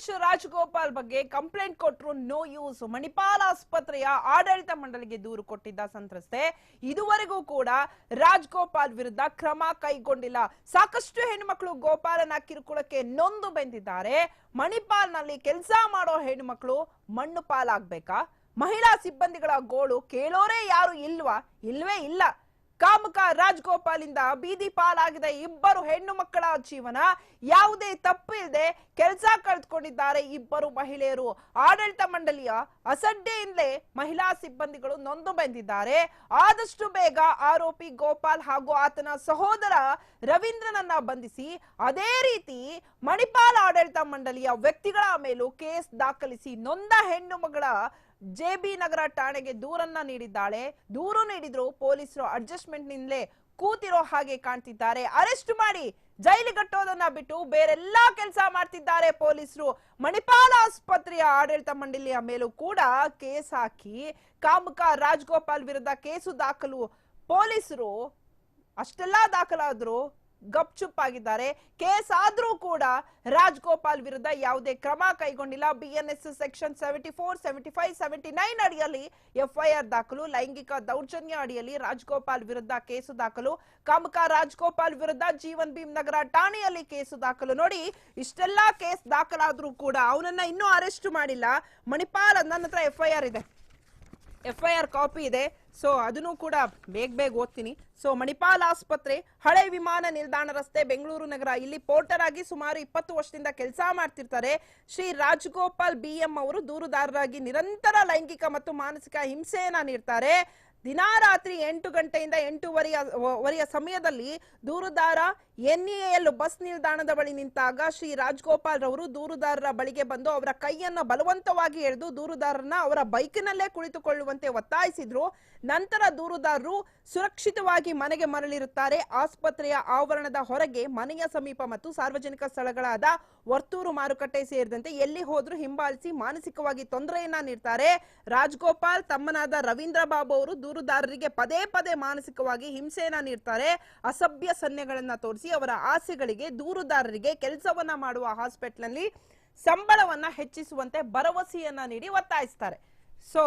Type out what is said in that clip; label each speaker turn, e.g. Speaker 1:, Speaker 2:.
Speaker 1: ಮಹೇಶ್ ರಾಜಗೋಪಾಲ್ ಬಗ್ಗೆ ಕಂಪ್ಲೇಂಟ್ ಕೊಟ್ಟರು no use Manipal ಆಸ್ಪತ್ರೆಯ ಆಡಳಿತ ಮಂಡಳಿಗೆ ದೂರು ಕೊಟ್ಟಿದ್ದ ಸಂತ್ರಸ್ತೆ, ಇದುವರೆಗೂ ಕೂಡ ರಾಜಗೋಪಾಲ್ ವಿರುದ್ಧ ಕ್ರಮ ಕೈಗೊಂಡಿಲ್ಲ. ಸಾಕಷ್ಟು ಹೆಣ್ಮಕ್ಳು ಗೋಪಾಲನ ಕಿರುಕುಳಕ್ಕೆ ನೊಂದು ಬೆಂದಿದ್ದಾರೆ. ಮಣಿಪಾಲ್ನಲ್ಲಿ ಕೆಲಸ ಮಾಡೋ ಹೆಣ್ಮಕ್ಳು ಮಣ್ಣು ಪಾಲಾಗ್ಬೇಕಾ? ಮಹಿಳಾ ಸಿಬ್ಬಂದಿಗಳ ಗೋಳು ಕೇಳೋರೇ ಯಾರು ಇಲ್ವಾ? ಇಲ್ವೇ ಇಲ್ಲ. ಕಾಮಕ ರಾಜ್ಗೋಪಾಲ್ ಇಂದ ಬೀದಿ ಪಾಲಾಗಿದ ಇಬ್ಬರು ಹೆಣ್ಣು ಮಕ್ಕಳ ಜೀವನ. ಯಾವುದೇ ತಪ್ಪು ಇಲ್ಲದೆ ಕೆಲಸ ಕಳೆದುಕೊಂಡಿದ್ದಾರೆ ಇಬ್ಬರು ಮಹಿಳೆಯರು. ಆಡಳಿತ ಮಂಡಳಿಯ ಅಸಡ್ಡೆಯಿಂದಲೇ ಮಹಿಳಾ ಸಿಬ್ಬಂದಿಗಳು ನೊಂದು ಬಂದಿದ್ದಾರೆ. ಆದಷ್ಟು ಬೇಗ ಆರೋಪಿ ಗೋಪಾಲ್ ಹಾಗೂ ಆತನ ಸಹೋದರ ರವೀಂದ್ರನನ್ನ ಬಂಧಿಸಿ, ಅದೇ ರೀತಿ ಮಣಿಪಾಲ್ ಆಡಳಿತ ಮಂಡಳಿಯ ವ್ಯಕ್ತಿಗಳ ಮೇಲೂ ಕೇಸ್ ದಾಖಲಿಸಿ ನೊಂದ ಹೆಣ್ಣು ಮಗಳ ಜೆಬಿ ನಗರ ಠಾಣೆಗೆ ದೂರನ್ನ ನೀಡಿದ್ದಾಳೆ. ದೂರು ನೀಡಿದ್ರು ಪೊಲೀಸರು ಅಡ್ಜಸ್ಟ್ಮೆಂಟ್ ನಿಂದಲೇ ಕೂತಿರೋ ಹಾಗೆ ಕಾಣ್ತಿದ್ದಾರೆ. ಅರೆಸ್ಟ್ ಮಾಡಿ. ಜೈಲಿಗಟ್ಟೋದನ್ನ ಬಿಟ್ಟು ಬೇರೆಲ್ಲಾ ಕೆಲಸ ಮಾಡ್ತಿದ್ದಾರೆ ಪೊಲೀಸರು. ಮಣಿಪಾಲ ಆಸ್ಪತ್ರೆಯ ಆಡಳಿತ ಮಂಡಳಿಯ ಮೇಲೂ ಕೂಡ ಕೇಸ್ ಹಾಕಿ ಕಾಮಕ ರಾಜ್ಗೋಪಾಲ್ ವಿರುದ್ಧ ಕೇಸು ದಾಖಲು. ಪೊಲೀಸರು ಅಷ್ಟೆಲ್ಲ ದಾಖಲಾದ್ರು ಗಪ್ಚುಪ್ ಆಗಿದ್ದಾರೆ ಕೇಸ್ ಆದ್ರೂ ಕೂಡ ರಾಜ್ಗೋಪಾಲ್ ವಿರುದ್ಧ ಯಾವುದೇ ಕ್ರಮ ಕೈಗೊಂಡಿಲ್ಲ. BNS section seventy four seventy five seventy nine ಅಡಿಯಲ್ಲಿ ಎಫ್ಐಆರ್ ದಾಖಲು, ಲೈಂಗಿಕ ದೌರ್ಜನ್ಯ ಅಡಿಯಲ್ಲಿ ರಾಜ್ಗೋಪಾಲ್ ವಿರುದ್ಧ ಕೇಸು ದಾಖಲು, ಕಾಮಕ ರಾಜ್ಗೋಪಾಲ್ ವಿರುದ್ಧ ಜೀವನ್ ಭೀಮ್ ನಗರ ಠಾಣೆಯಲ್ಲಿ ಕೇಸು ದಾಖಲು ನೋಡಿ, ಇಷ್ಟೆಲ್ಲಾ ಕೇಸ್ ದಾಖಲಾದ್ರೂ ಕೂಡ ಅವನನ್ನ ಇನ್ನೂ ಅರೆಸ್ಟ್ ಮಾಡಿಲ್ಲ. ಮಣಿಪಾಲ್, ನನ್ನ ಹತ್ರ ಎಫ್ಐಆರ್ ಇದೆ. ಎಫ್ಐಆರ್ ಕಾಪಿ ಇದೆ. ಸೊ ಅದನ್ನು ಕೂಡ ಬೇಗ ಬೇಗ ಓದ್ತೀನಿ. ಸೊ ಮಣಿಪಾಲ್ ಆಸ್ಪತ್ರೆ ಹಳೆ ವಿಮಾನ ನಿಲ್ದಾಣ ರಸ್ತೆ ಬೆಂಗಳೂರು ನಗರ. ಇಲ್ಲಿ ಪೋರ್ಟರ್ ಆಗಿ ಸುಮಾರು ಇಪ್ಪತ್ತು ವರ್ಷದಿಂದ ಕೆಲಸ ಮಾಡ್ತಿರ್ತಾರೆ. ಶ್ರೀ ರಾಜಗೋಪಾಲ್ ಬಿ ಎಂ ಅವರು ದೂರುದಾರರಾಗಿ ನಿರಂತರ ಲೈಂಗಿಕ ಮತ್ತು ಮಾನಸಿಕ ಹಿಂಸೆಯನ್ನ ನೀಡ್ತಾರೆ. ದಿನಾ ರಾತ್ರಿ ಎಂಟು ಗಂಟೆಯಿಂದ ಎಂಟೂವರೆಯ ವರೆಯ ಸಮಯದಲ್ಲಿ ದೂರುದಾರ ಎನ್ಇಎಲ್ ಬಸ್ ನಿಲ್ದಾಣದ ಬಳಿ ನಿಂತಾಗ ಶ್ರೀ ರಾಜ್ಗೋಪಾಲ್ ರವರು ದೂರುದಾರರ ಬಳಿಗೆ ಬಂದು ಅವರ ಕೈಯನ್ನ ಬಲವಂತವಾಗಿ ಎಳೆದು ದೂರುದಾರರನ್ನ ಅವರ ಬೈಕ್ನಲ್ಲೇ ಕುಳಿತುಕೊಳ್ಳುವಂತೆ ಒತ್ತಾಯಿಸಿದ್ರು. ನಂತರ ದೂರುದಾರರು ಸುರಕ್ಷಿತವಾಗಿ ಮನೆಗೆ ಮರಳಿರುತ್ತಾರೆ. ಆಸ್ಪತ್ರೆಯ ಆವರಣದ ಹೊರಗೆ ಮನೆಯ ಸಮೀಪ ಮತ್ತು ಸಾರ್ವಜನಿಕ ಸ್ಥಳಗಳಾದ ವರ್ತೂರು ಮಾರುಕಟ್ಟೆ ಸೇರಿದಂತೆ ಎಲ್ಲಿ ಹೋದ್ರು ಹಿಂಬಾಲಿಸಿ ಮಾನಸಿಕವಾಗಿ ತೊಂದರೆಯನ್ನ ನೀಡ್ತಾರೆ. ರಾಜ್ಗೋಪಾಲ್ ತಮ್ಮನಾದ ರವೀಂದ್ರ ಬಾಬು ಅವರು ದೂರುದಾರರಿಗೆ ಪದೇ ಪದೇ ಮಾನಸಿಕವಾಗಿ ಹಿಂಸೆಯನ್ನ ನೀಡ್ತಾರೆ. ಅಸಭ್ಯ ಸನ್ನೆಗಳನ್ನ ತೋರಿಸಿ ಅವರ ಆಸೆಗಳಿಗೆ ದೂರುದಾರರಿಗೆ ಕೆಲಸವನ್ನ ಮಾಡುವ ಹಾಸ್ಪಿಟ್ಲಲ್ಲಿ ಸಂಬಳವನ್ನ ಹೆಚ್ಚಿಸುವಂತೆ ಭರವಸೆಯನ್ನ ನೀಡಿ ಒತ್ತಾಯಿಸ್ತಾರೆ. ಸೊ